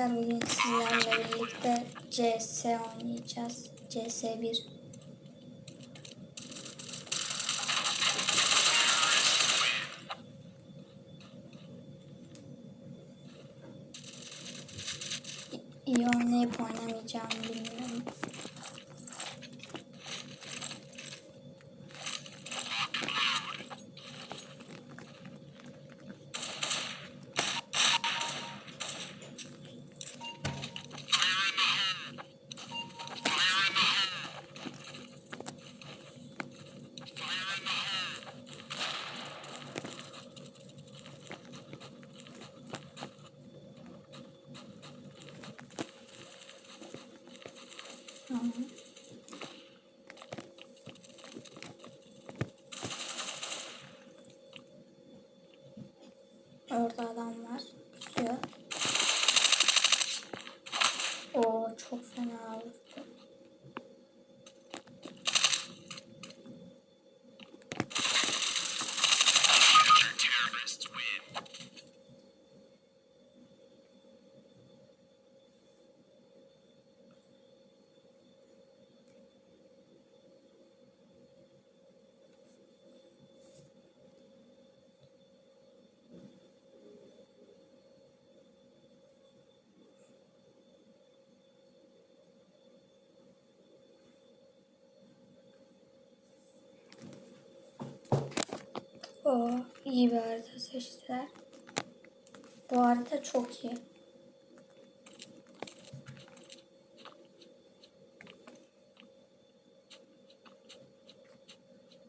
arkadaşlar bugün sizlerle birlikte CS oynayacağız. CS1. İ- İyi oynayıp oynamayacağımı bilmiyorum. Tamam. Orada adam var. Pusuyor. Oo çok fena vurdu. Oo iyi bir harita seçtiler. Bu harita çok iyi.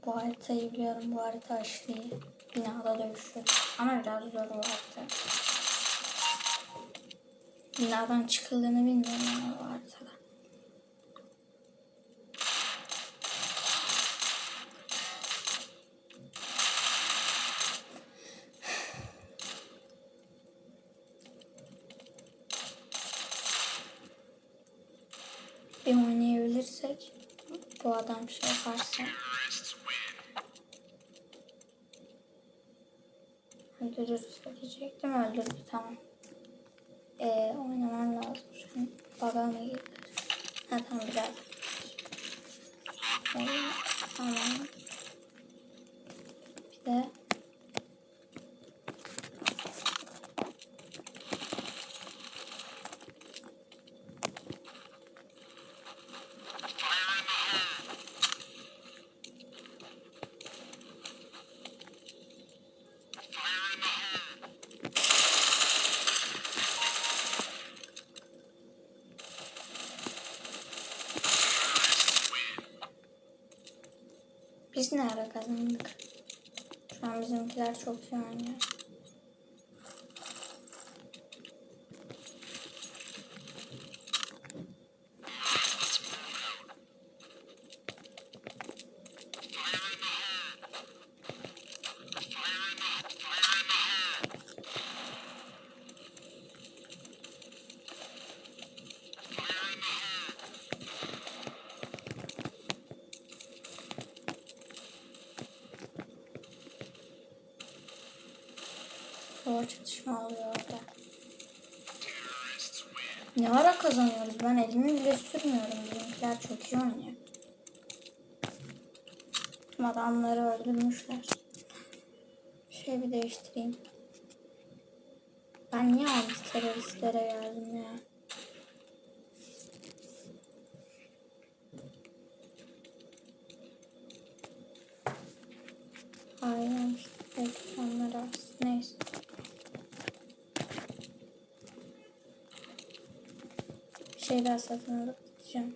Bu haritayı biliyorum. Bu harita aşırı iyi. Binada dövüşüyor. Ama biraz zor bu harita. Binadan çıkıldığını bilmiyorum ama bu haritada. Bir oynayabilirsek bu adam şey yaparsa öldürürse diyecektim öldürdü tamam. Ee, oynaman lazım şu an. Baga mı gider? Ha tamam biraz. Ee, tamam. Bir de biz ne kazandık? Şu an bizimkiler çok iyi oynuyor. Zor çatışma oluyor orada. Ne ara kazanıyoruz? Ben elimi bile sürmüyorum. Bizimkiler çok iyi oynuyor. Adamları öldürmüşler. Şey bir değiştireyim. Ben niye anti teröristlere geldim ya? Bir daha satın alıp gideceğim.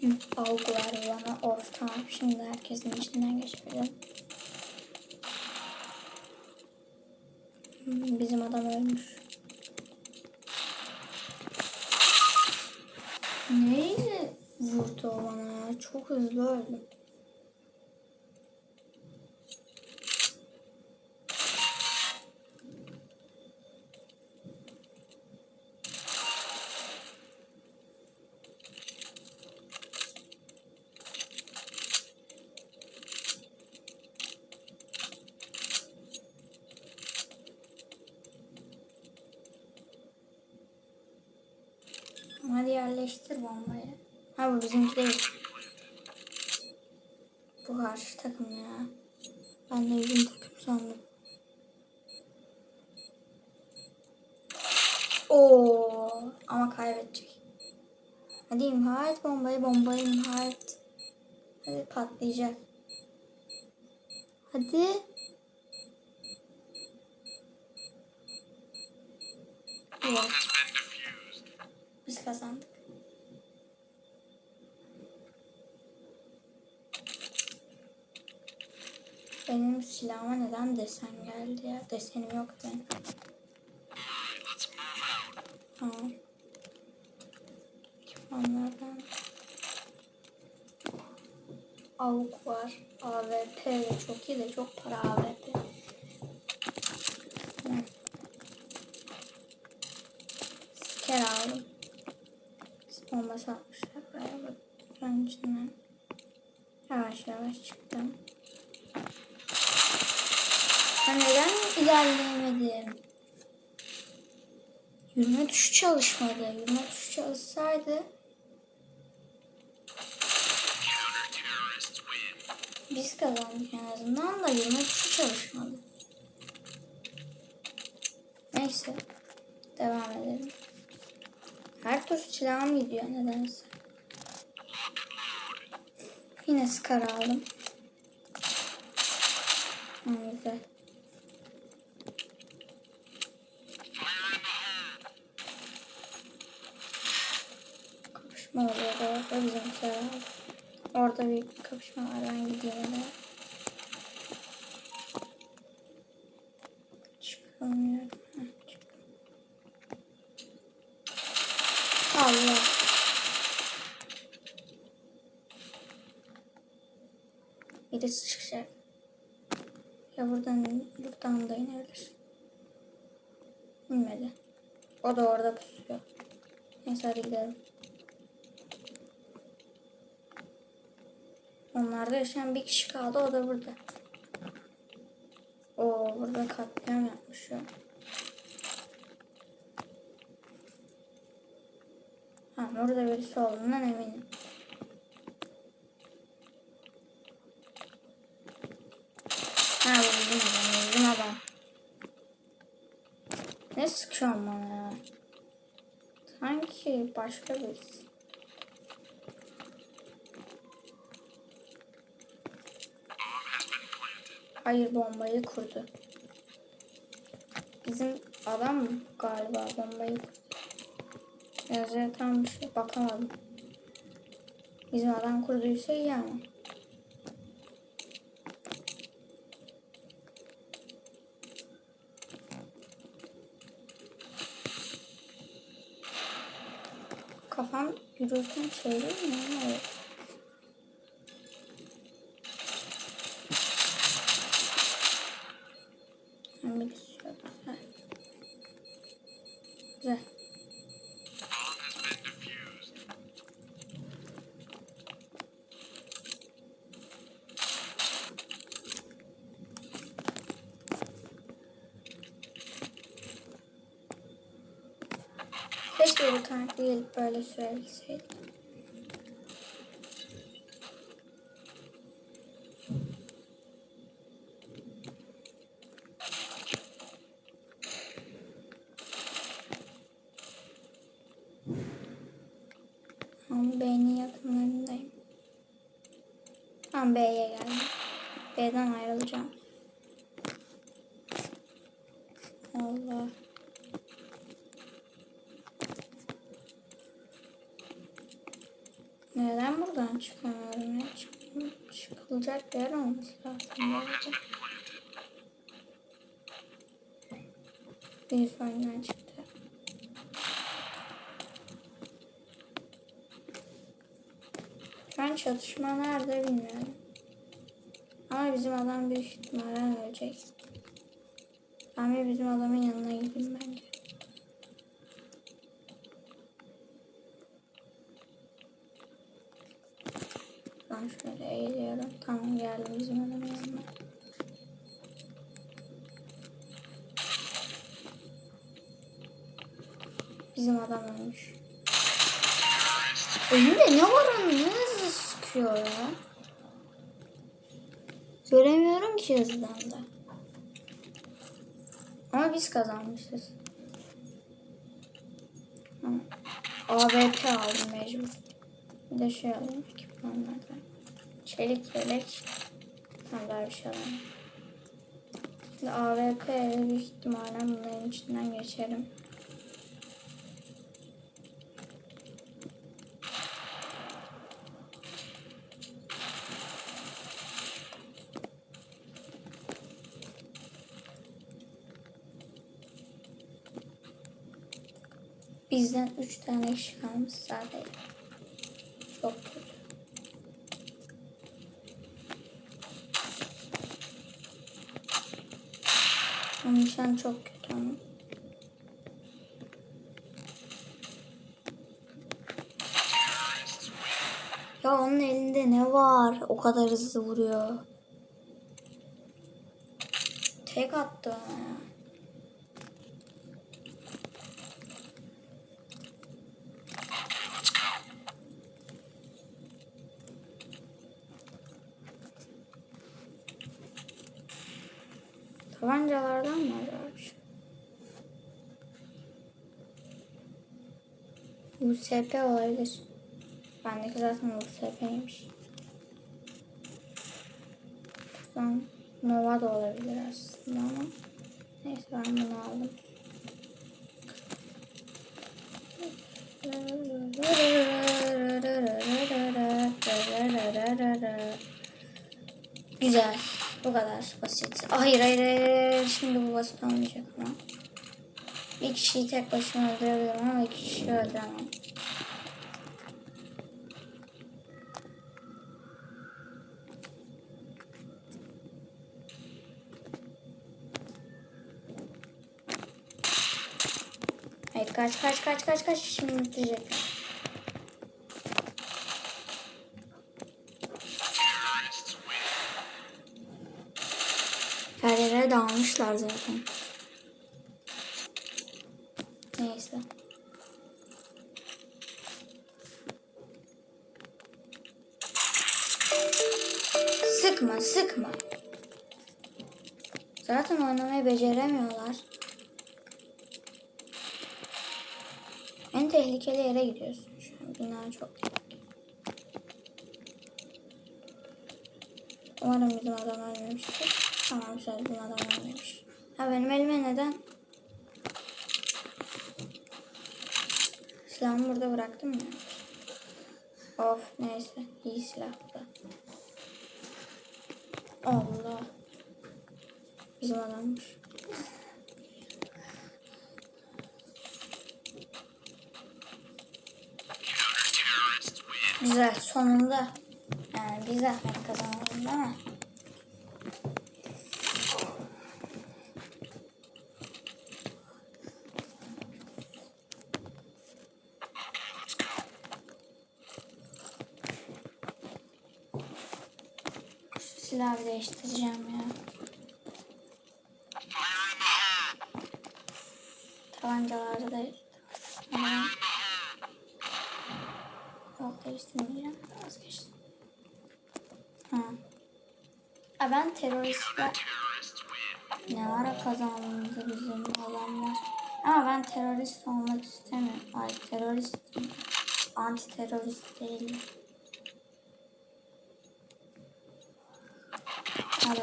Hı, Algı var bana. Of tamam. Şimdi herkesin içinden geçebilirim. Bizim adam ölmüş. Yerleştir bombayı. Ha bu bizimki değil. Bu karşı takım ya. Ben de bizim takım sandım. Oo, ama kaybedecek. Hadi imha et bombayı, bombayı imha. Hadi patlayacak. Hadi. Desen geldi ya? Desenim yok benim. Tamam. Onlardan Avuk var. De çok iyi de çok para AWP. Tamam. Siker aldım. Bomba satmışlar. Ben içinden yavaş yavaş çıktım. Ben neden ilerleyemedim? Yürüme tuşu çalışmadı. Yürüme tuşu çalışsaydı biz kazandık en azından da yürüme tuşu çalışmadı. Neyse. Devam edelim. Her tur silahım gidiyor nedense. Yine skar aldım. Güzel. Kapışma oluyor orada bizimkiler aldı. Orada bir kapışma var ben gidiyorum. Çıkamıyorum. Allah. Birisi çıkacak. Ya buradan buradan da inebilir. İnmedi. O da orada pusuyor. Neyse hadi gidelim. Onlarda yaşayan bir kişi kaldı. O da burada. O burada katliam yapmış ya. Ha, burada birisi olduğundan eminim. Ha bu bizim adam, bizim adam. Ne sıkıyorsun bana ya? Sanki başka birisi. Hayır bombayı kurdu. Bizim adam galiba bombayı. Yazıya tam bir şey bakamadım. Bizim adam kurduysa iyi ama. Kafam yürürken şey mi? Evet. Tankla gelip böyle söyleseydin. Tamam B'nin yakınlarındayım. Tamam B'ye geldim. B'den ayrılacağım. Allah. Buradan çıkamıyorum ya? Çık çıkılacak yer olması lazım. Bir önden çıktı. Şu an çatışma nerede bilmiyorum. Ama bizim adam büyük ihtimalle ölecek. Ben bizim adamın yanına gideyim bence. Ben şöyle eğiliyorum. Tamam geldim bizim adamın yanına. Bizim adam ölmüş. Önünde ne var onun? Ne hızlı sıkıyor ya? Göremiyorum ki hızdan da. Ama biz kazanmışız. AWP aldım mecbur. Bir de şey alayım ekipmanlardan. Çelik yelek. Daha bir şey alayım. Şimdi AWP büyük ihtimalle bunların içinden geçerim. Bizden üç tane kişi kalmış zaten. Çok kötü. İçin çok kötü ama. Ya onun elinde ne var? O kadar hızlı vuruyor. Tek attı. Tabancalardan mı USP olabilir. Bendeki zaten USP'ymiş. Buradan Nova da olabilir aslında ama. Neyse ben bunu aldım. Güzel. Bu kadar basit. Hayır hayır hayır. Şimdi bu basit olmayacak ama. Bir kişiyi tek başıma öldürebilirim ama iki kişiyi öldüremem. Hayır kaç kaç kaç kaç kaç şimdi bitecek. Her yere dağılmışlar zaten. Neyse. Sıkma sıkma. Zaten oynamayı beceremiyorlar. En tehlikeli yere gidiyorsun şu an. Bina çok. Umarım bizim adam ölmemiştir. Tamam güzel bizim adam ölmemiş. Ha benim elime neden? Silahımı burada bıraktım ya. Of neyse iyi silah bu da. Allah. Bizim adammış. Güzel sonunda. Yani bir zahmet kazanalım değil mi? Bir değiştireceğim ya. Tabancalarda da. Yok değiştirmeyeceğim. Vazgeçtim. Ha. Aa, ben teröristler... Ne ara kazandı bizim adamlar. Ama ben terörist olmak istemiyorum. Ay teröristim. Anti terörist değilim. Çok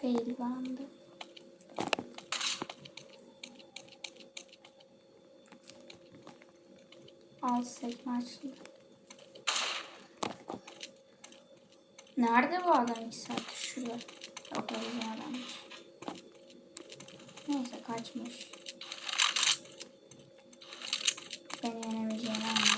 fail. Sekme açıldı. Nerede bu adam iki saat şurada? Yok o bizim adammış. Neyse kaçmış. Beni yenemeyeceğini anlamış.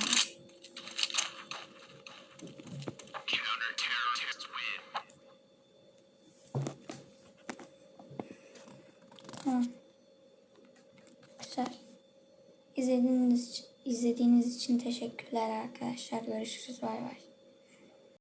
İçin teşekkürler arkadaşlar. Görüşürüz. Bay bay.